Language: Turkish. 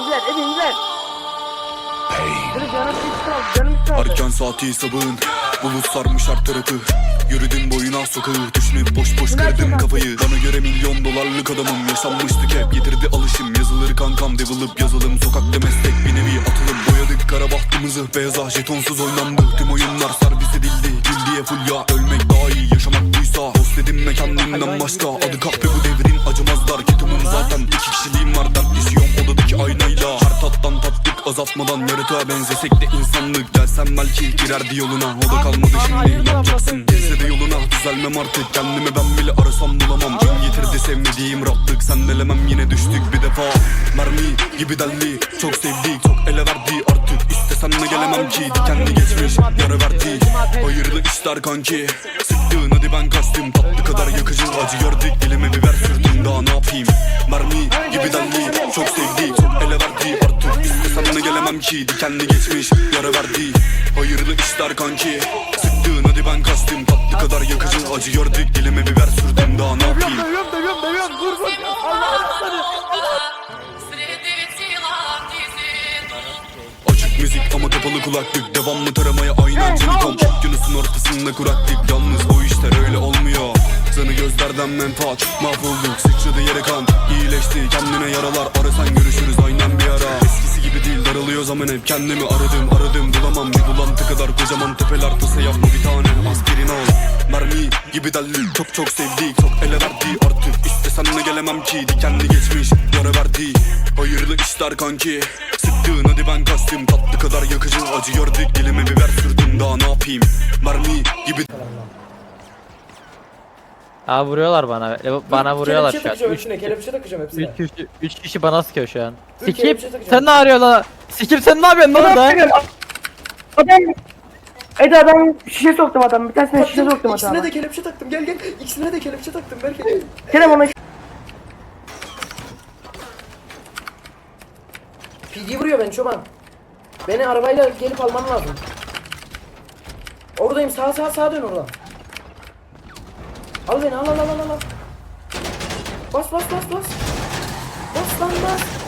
İzler, hadi izler. Dur canım kaldı, canım. Erken saati sabahın Bulut sarmış her tarafı. Yürüdüm boyuna sokağı Düşünüp boş boş kırdım kafayı. Bana göre milyon dolarlık adamım Yaşanmıştık hep getirdi alışım. Yazılır kankam develop yazılım Sokakta meslek bir nevi atılım. Boyadık kara bahtımızı Beyaza jetonsuz oynandı. Tüm oyunlar servis edildi Gül diye full ya Ölmek daha iyi. Yaşamak buysa Dost dedim me kendimden başka Adı kahpe azaltmadan Yaratığa benzesek de insanlık Gelsem belki girerdi yoluna. O da kalmadı şimdi ne yapacaksın? Girse de yoluna düzelmem artık. Kendimi ben bile arasam bulamam. Gün getirdi sevmediğim rahatlık Sendelemem yine düştük bir defa. Mermi gibi delli Çok sevdik. Çok ele verdi artık. İstesem de gelemem ki. Dikenli geçmiş yara verdi. Hayırlı işler kanki. Sıktın hadi ben kaçtım Tatlı kadar yakıcı acı gördük. Dilime biber sürdüm daha Gelemem ki Dikenli geçmiş yara verdi Hayırlı işler kanki Sıktın hadi ben kaçtım Tatlı kadar yakıcı acı gördük Dilime biber sürdüm daha ne yapayım Dövüyorum, dövüyorum, dövüyorum. Dur, dur. Müzik ama kapalı kulaklık Devamlı taramaya aynen telekom Okyanusun ortasında kuraklık Yalnız o işler öyle olmuyor Gözlerden menfaat Mahvolduk sıçradı yere kan. İyileşti kendine yaralar Arasan görüşürüz aynen bir ara. Eskisi gibi değil daralıyor zaman hep. Kendimi aradım aradım bulamam. Bir bulantı kadar kocaman tepeler Tasa yapma bir tane. Aspirin al Mermi gibi delli Çok çok sevdik çok ele verdi. Artık İstesem de gelemem ki. Dikenli geçmiş yara verdi. Hayırlı işler kanki. Sıktın hadi ben kaçtım Tatlı kadar yakıcı acı gördük. Dilime biber sürdüm daha ne yapayım? Mermi gibi Abi vuruyorlar bana. E, Bana vuruyorlar şu an. Kelepçe 3 takacağım hepsine, kelepçe takacağım hepsine. üç, üç, üç kişi bana sıkıyor şu an. Dur, Sikip kelepçe takacağım. sen ne arıyorsun lan? Sikip sen ne yapıyorsun lan orada? Adam Eda ben şişe soktum adam. Bir tanesine şişe soktum ikisine adama. de kelepçe taktım. Gel gel. İkisine de kelepçe taktım. Belki. Kerem ona PD vuruyor beni çoban. Beni arabayla gelip alman lazım. Oradayım. Sağa sağa sağa dön oradan. Al beni al al al al al. Bas bas bas bas. Bas lan bas.